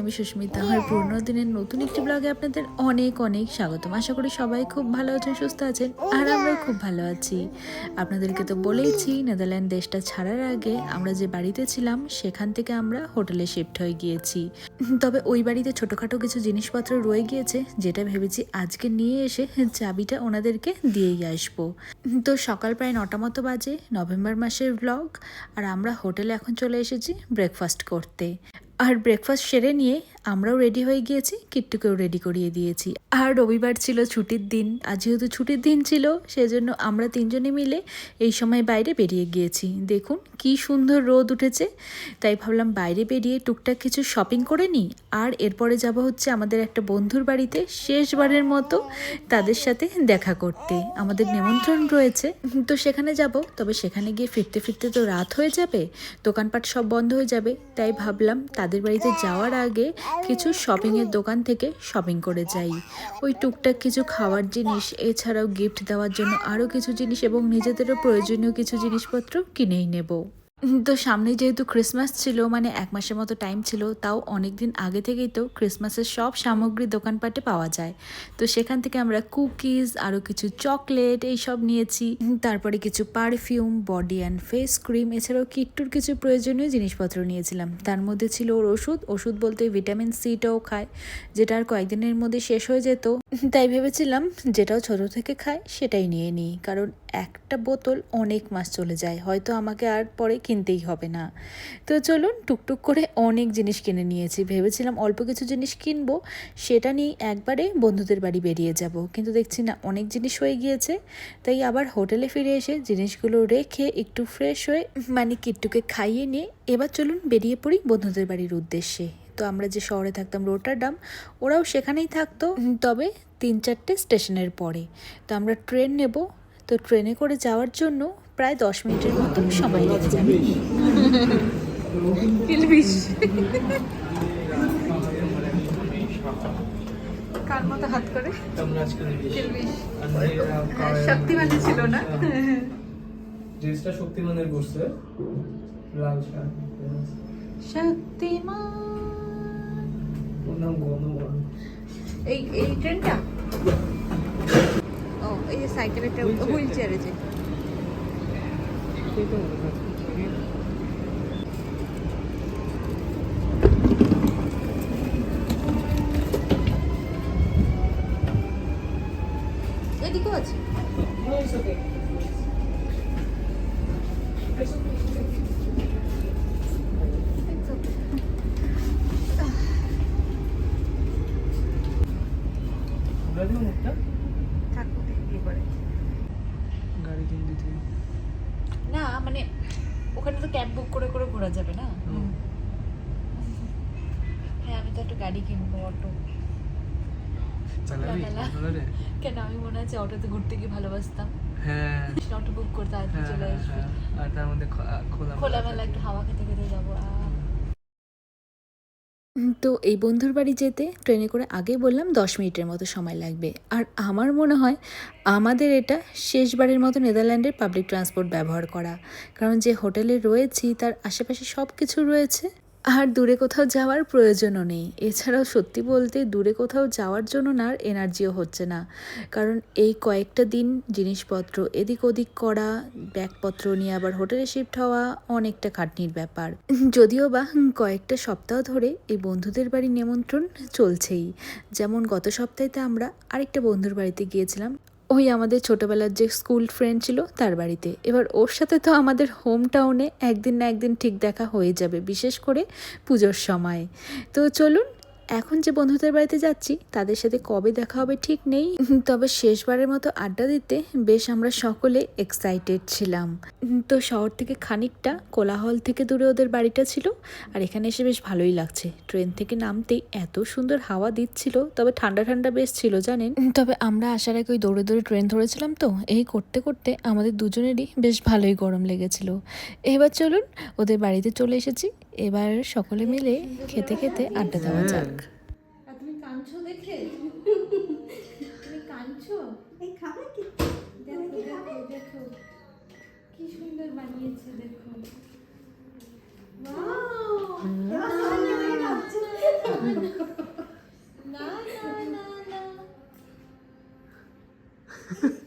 আমি সুস্মিতা আমার পুরনো দিনের নতুন একটি ব্লগে আপনাদের অনেক অনেক স্বাগতম। আশা করি সবাই খুব ভালো আছেন, সুস্থ আছেন, আর আমরা খুব ভালো আছি। আপনাদেরকে তো বলেইছি, নেদারল্যান্ড দেশটা ছাড়ার আগে আমরা যে বাড়িতে ছিলাম, সেখান থেকে আমরা হোটেলে শিফট হয়ে গিয়েছি। তবে ওই বাড়িতে ছোটোখাটো কিছু জিনিসপত্র রয়ে গিয়েছে, যেটা ভেবেছি আজকে নিয়ে এসে চাবিটা ওনাদেরকে দিয়েই আসব। তো সকাল প্রায় নটা মতো বাজে, নভেম্বর মাসের ব্লগ আর আমরা হোটেলে এখন চলে এসেছি ব্রেকফাস্ট করতে। আর ব্রেকফাস্ট সেরে নিয়ে আমরাও রেডি হয়ে গিয়েছি, কিট্টুকেও রেডি করিয়ে দিয়েছি। আর রবিবার ছিল ছুটির দিন, আর যেহেতু ছুটির দিন ছিল, সেজন্য আমরা তিনজনে মিলে এই সময় বাইরে বেরিয়ে গিয়েছি। দেখুন কি সুন্দর রোদ উঠেছে। তাই ভাবলাম বাইরে বেরিয়ে টুকটাক কিছু শপিং করে নিই। আর এরপরে যাব হচ্ছে আমাদের একটা বন্ধুর বাড়িতে শেষবারের মতো তাদের সাথে দেখা করতে। আমাদের নিমন্ত্রণ রয়েছে। তো সেখানে যাব, তবে সেখানে গিয়ে ফিরতে ফিরতে তো রাত হয়ে যাবে, দোকানপাট সব বন্ধ হয়ে যাবে। তাই ভাবলাম তাদের বাড়িতে যাওয়ার আগে কিছু শপিংয়ের দোকান থেকে শপিং করে যাই। ওই টুকটাক কিছু খাওয়ার জিনিস, এছাড়াও গিফট দেওয়ার জন্য আরও কিছু জিনিস এবং নিজেদেরও প্রয়োজনীয় কিছু জিনিসপত্র কিনেই নেব। তো সামনে যেহেতু ক্রিসমাস ছিল মানে এক মাসের মতো টাইম ছিল, তাও অনেক দিন আগে থেকেই তো ক্রিসমাসের সব সামগ্রী দোকানপাটে পাওয়া যায়। তো সেখান থেকে আমরা কুকিজ আরও কিছু চকলেট এইসব নিয়েছি। তারপরে কিছু perfume body and face cream এছাড়াও কিট্টুর কিছু প্রয়োজনীয় জিনিসপত্র নিয়েছিলাম। তার মধ্যে ছিল ওর ওষুধ ওষুধ বলতে ভিটামিন সিটাও খায়, যেটা আর কয়েকদিনের মধ্যে শেষ হয়ে যেত। তাই ভেবেছিলাম, যেটাও ছোট থেকে খায়, সেটাই নিয়ে নিই, কারণ একটা বোতল অনেক মাস চলে যায়, হয়তো আমাকে আর পরে কিনতেই হবে না। তো চলুন টুকটুক করে অনেক জিনিস কিনে নিয়েছি। ভেবেছিলাম অল্প কিছু জিনিস কিনবো, সেটা নিয়ে একবারে বন্ধুদের বাড়ি বেরিয়ে যাব। কিন্তু দেখছি না, অনেক জিনিস হয়ে গিয়েছে। তাই আবার হোটেলে ফিরে এসে জিনিসগুলো রেখে একটু ফ্রেশ হয়ে মানে কিট্টুকে খাইয়ে নিয়ে এবার চলুন বেরিয়ে পড়ি বন্ধুদের বাড়ির উদ্দেশ্যে। তো আমরা যে শহরে থাকতাম রোটারডাম, ওরাও সেখানেই থাকতো। তবে তিন চারটে স্টেশনের পরে। তো আমরা ট্রেন নেব। তো ট্রেনে করে যাওয়ার জন্য প্রায় দশ মিনিটের মতো সময় লেগে যাবে। কার মতো হাত করে? কিলবিশ। শক্তিমানে ছিল না। ড্রেসটা শক্তিমানের করছে লাল শার্ট শক্তিমান। এই এই ট্রেনটা ও এই যে। সাইকেল একটা হুইল চেয়ারে যে এটাই তো মনে হয়। এদিকেও আছে খুলে দিও মুখটা থাকুক ইয়ে করে গাড়ি কিনে দিতে না মানে ওখানে তো ক্যাব বুক করে করে ঘোরা যাবে না? হ্যাঁ আমি তো একটা গাড়ি কিনবো অটো। কেন আমি মনে আছে অটোতে ঘুরতে গিয়ে ভালোবাসতাম। হ্যাঁ। অটো বুক করতে আর হ্যাঁ, চলে হ্যাঁ, আসবে। হ্যাঁ। আর তার মধ্যে খোলা খোলামেলা একটু হাওয়া খেতে খেতে যাব। তো এই বন্ধুর বাড়ি যেতে ট্রেনে করে আগে বললাম দশ মিনিটের মতো সময় লাগবে। আর আমার মনে হয় আমাদের এটা শেষবারের মতো নেদারল্যান্ডের পাবলিক ট্রান্সপোর্ট ব্যবহার করা। কারণ যে হোটেলে রয়েছি, তার আশেপাশে সব কিছু রয়েছে। আর দূরে কোথাও যাওয়ার প্রয়োজনও নেই। এছাড়াও সত্যি বলতে দূরে কোথাও যাওয়ার জন্য না আর এনার্জিও হচ্ছে না। কারণ এই কয়েকটা দিন জিনিসপত্র, এদিক ওদিক করা, ব্যাগপত্র নিয়ে আবার হোটেলে শিফট হওয়া অনেকটা খাটনির ব্যাপার। যদিও বা কয়েকটা সপ্তাহ ধরে এই বন্ধুদের বাড়ি নিমন্ত্রণ চলছেই। যেমন গত সপ্তাহেতে আমরা আরেকটা বন্ধুর বাড়িতে গিয়েছিলাম ওই আমাদের ছোটোবেলার যে স্কুল ফ্রেন্ড ছিল তার বাড়িতে। এবার ওর সাথে তো আমাদের হোম টাউনে একদিন না একদিন ঠিক দেখা হয়ে যাবে, বিশেষ করে পুজোর সময়। তো চলুন এখন যে বন্ধুদের বাড়িতে যাচ্ছি, তাদের সাথে কবে দেখা হবে ঠিক নেই। তবে শেষবারের মতো আড্ডা দিতে বেশ আমরা সকলে এক্সাইটেড ছিলাম। তো শহর থেকে খানিকটা কোলাহল থেকে দূরে ওদের বাড়িটা ছিল, আর এখানে এসে বেশ ভালোই লাগছে। ট্রেন থেকে নামতেই এত সুন্দর হাওয়া দিচ্ছিল, তবে ঠান্ডা ঠান্ডা বেশ ছিল, জানেন? তবে আমরা আসার আগে ওই দৌড়ে দৌড়ে ট্রেন ধরেছিলাম তো, এই করতে করতে আমাদের দুজনেরই বেশ ভালোই গরম লেগেছিল। এবার চলুন, ওদের বাড়িতে চলে এসেছি। এবার সকলে মিলে খেতে খেতে আড্ডা দেওয়া যাক। কাঁচো দেখে? তুমি কাঁচো এই খাবে কি? দেখো দেখো দেখো। কি সুন্দর বানিয়েছে দেখো।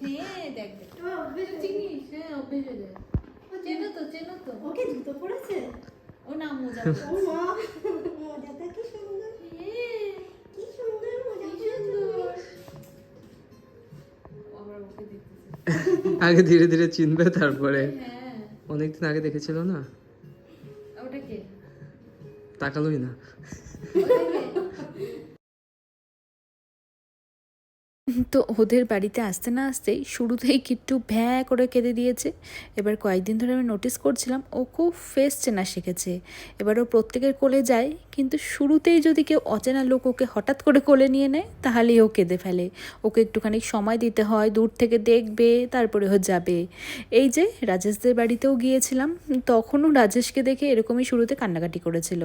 হ্যাঁ, হ্যাঁ তো চেনো তো। ওকে জুতো ও না মজা ও মা কি সুন্দর। আগে ধীরে ধীরে চিনবে তারপরে। অনেকদিন আগে দেখেছিল না? তাকালোই না। তো ওদের বাড়িতে আসতে না আসতেই শুরুতেই কিট্টু ভ্যাঁ করে কেঁদে দিয়েছে। এবার কয়েকদিন ধরে আমি নোটিস করছিলাম, ও খুব ফেস চেনা শিখেছে। এবার ও প্রত্যেকের কোলে যায়, কিন্তু শুরুতেই যদি কেউ অচেনা লোক ওকে হঠাৎ করে কোলে নিয়ে নেয়, তাহলেই ও কেঁদে ফেলে। ওকে একটুখানি সময় দিতে হয়, দূর থেকে দেখবে, তারপরে ও যাবে। এই যে রাজেশদের বাড়িতেও গিয়েছিলাম, তখনও রাজেশকে দেখে এরকমই শুরুতে কান্নাকাটি করেছিল।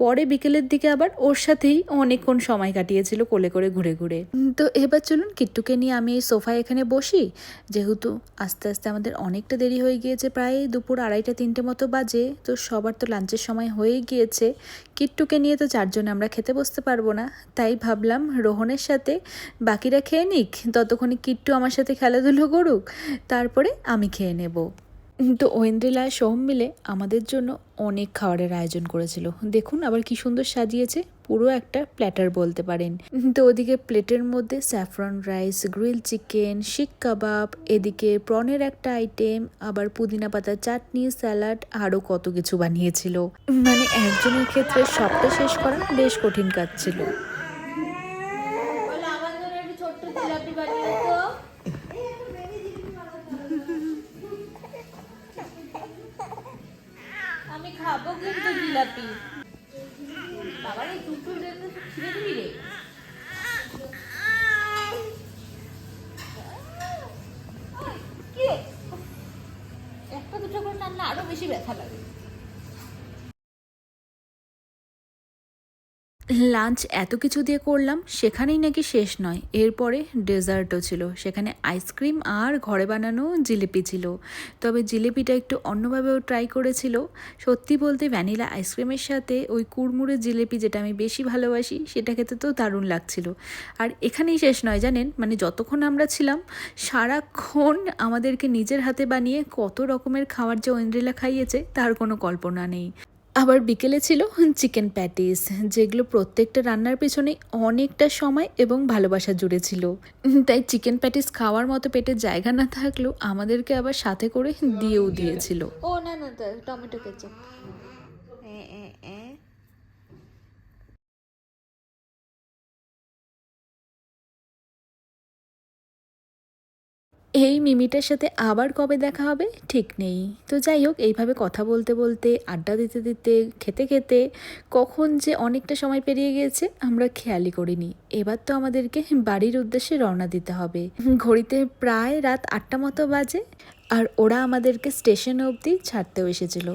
পরে বিকেলের দিকে আবার ওর সাথেই অনেকক্ষণ সময় কাটিয়েছিল কোলে করে ঘুরে ঘুরে। তো এবার চলুন কিট্টুকে নিয়ে আমি এই সোফায় এখানে বসি? যেহেতু আস্তে আস্তে আমাদের অনেকটা দেরি হয়ে গিয়েছে, প্রায় দুপুর আড়াইটা, তিনটে মতো বাজে, তো সবার তো লাঞ্চের সময় হয়ে গিয়েছে। কিট্টুকে নিয়ে তো চারজনে আমরা খেতে বসতে পারব না, তাই ভাবলাম রোহনের সাথে, বাকিরা খেয়ে নিক, ততক্ষণে কিট্টু আমার সাথে খেলাধুলো করুক, তারপরে আমি খেয়ে নেব। তো ঐন্দ্রিলা সোহম মিলে আমাদের জন্য অনেক খাবারের আয়োজন করেছিল। দেখুন আবার কি সুন্দর সাজিয়েছে। পুরো একটা প্ল্যাটার বলতে পারেন। তো ওদিকে প্লেটের মধ্যে স্যাফরন রাইস গ্রিল চিকেন শিক কাবাব, এদিকে প্রনের একটা আইটেম আবার পুদিনা পাতা চাটনি স্যালাড আরও কত কিছু বানিয়েছিল। মানে একজনের ক্ষেত্রে সবটা শেষ করা বেশ কঠিন কাজ ছিল। রে রে? একটা দুটো করে রান্না আরও বেশি ব্যথা লাগে লাঞ্চ এত কিছু দিয়ে করলাম, সেখানেই নাকি শেষ নয়। এরপরে ডেজার্টও ছিল। সেখানে আইসক্রিম আর ঘরে বানানো জিলিপি ছিল। তবে জিলিপিটা একটু অন্যভাবেও ট্রাই করেছিল। সত্যি বলতে ভ্যানিলা আইসক্রিমের সাথে ওই কুড়মুড়ে জিলিপি যেটা আমি বেশি ভালোবাসি, সেটা খেতে তো দারুণ লাগছিল। আর এখানেই শেষ নয়, জানেন? মানে যতক্ষণ আমরা ছিলাম, সারাক্ষণ আমাদেরকে নিজের হাতে বানিয়ে কত রকমের খাবার যে ঐন্দ্রিলা খাইয়েছে, তার কোনো কল্পনা নেই। আবার বিকেলে ছিল চিকেন প্যাটিস, যেগুলো প্রত্যেকটা রান্নার পেছনে অনেকটা সময় এবং ভালোবাসা জুড়ে ছিল। তাই চিকেন প্যাটিস খাওয়ার মতো পেটে জায়গা না থাকলেও আমাদেরকে আবার সাথে করে দিয়েও দিয়েছিল। ও, না না টমেটো কেচাপ। এই মিমিটার সাথে আবার কবে দেখা হবে? ঠিক নেই। তো যাই হোক, এইভাবে কথা বলতে বলতে, আড্ডা দিতে দিতে, খেতে খেতে, কখন যে অনেকটা সময় পেরিয়ে গিয়েছে, আমরা খেয়ালই করিনি। এবার তো আমাদেরকে বাড়ির উদ্দেশ্যে রওনা দিতে হবে। ঘড়িতে প্রায় রাত আটটা মতো বাজে আর ওরা আমাদেরকে স্টেশন অবধি ছাড়তেও এসেছিল।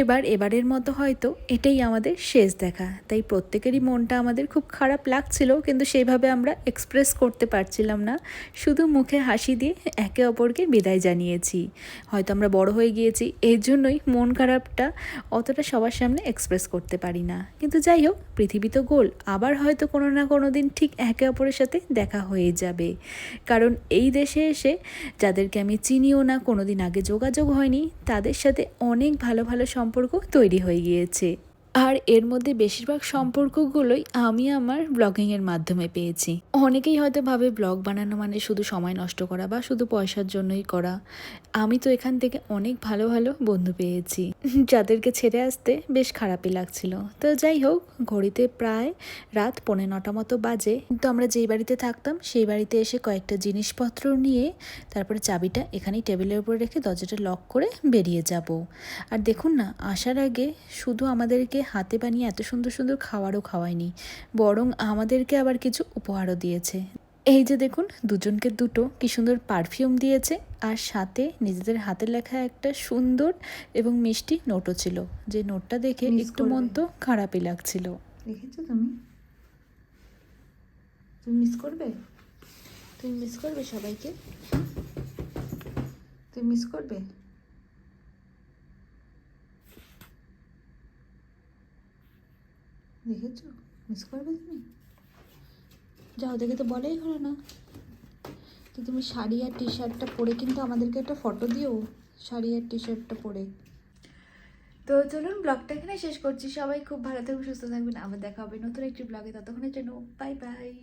এবার এবারের মতো হয়তো এটাই আমাদের শেষ দেখা। তাই প্রত্যেকেরই মনটা আমাদের খুব খারাপ লাগছিল কিন্তু সেইভাবে আমরা এক্সপ্রেস করতে পারছিলাম না। শুধু মুখে হাসি দিয়ে একে অপরকে বিদায় জানিয়েছি। হয়তো আমরা বড় হয়ে গিয়েছি, এর জন্যই মন খারাপটা অতটা সবার সামনে এক্সপ্রেস করতে পারি না। কিন্তু যাই হোক, পৃথিবী তো গোল, আবার হয়তো কোনো না কোনো দিন ঠিক একে অপরের সাথে দেখা হয়ে যাবে। কারণ এই দেশে এসে যাদেরকে আমি চিনিও না কোনো দিন আগে যোগাযোগ হয়নি, তাদের সাথে অনেক ভালো ভালো সম্পর্ক তৈরি হয়ে গিয়েছে। আর এর মধ্যে বেশিরভাগ সম্পর্কগুলোই আমি আমার ব্লগিংয়ের মাধ্যমে পেয়েছি। অনেকেই হয়তো ভাবে ব্লগ বানানো মানে শুধু সময় নষ্ট করা বা শুধু পয়সার জন্যই করা। আমি তো এখান থেকে অনেক ভালো ভালো বন্ধু পেয়েছি। যাদেরকে ছেড়ে আসতে বেশ খারাপই লাগছিল। তো যাই হোক, ঘড়িতে প্রায় রাত পৌনে নটা মতো বাজে। কিন্তু আমরা যেই বাড়িতে থাকতাম, সেই বাড়িতে এসে কয়েকটা জিনিসপত্র নিয়ে তারপরে চাবিটা এখানেই টেবিলের উপর রেখে দরজাটা লক করে বেরিয়ে যাব। আর দেখুন না, আসার আগে শুধু আমাদেরকে হাতে বানিয়ে এত সুন্দর সুন্দর খাবারও খাওয়ায়নি বরং আমাদেরকে আবার কিছু উপহারও দিয়েছে। এই যে দেখুন দুজনকে দুটো কি সুন্দর পারফিউম দিয়েছে আর সাথে নিজেদের হাতে লেখা একটা সুন্দর এবং মিষ্টি নোটও ছিল। যে নোটটা দেখে একটু মন তো খারাপই লাগছিল। দেখেছ তুমি? তুমি মিস করবে? তুমি মিস করবে সবাইকে? তুমি মিস করবে? দেখেছ? মিস করবে তুমি? যা ওদেরকে তো বলেই হলো না। তো তুমি শাড়ি আর টি শার্টটা পরে কিন্তু আমাদেরকে একটা ফটো দিও। শাড়ি আর টি শার্টটা পরে। তো চলুন ব্লগটা এখানে শেষ করছি। সবাই খুব ভালো থাকবেন সুস্থ থাকবেন আবার দেখা হবে নতুন একটি ব্লগে ততক্ষণের জন্য বাই বাই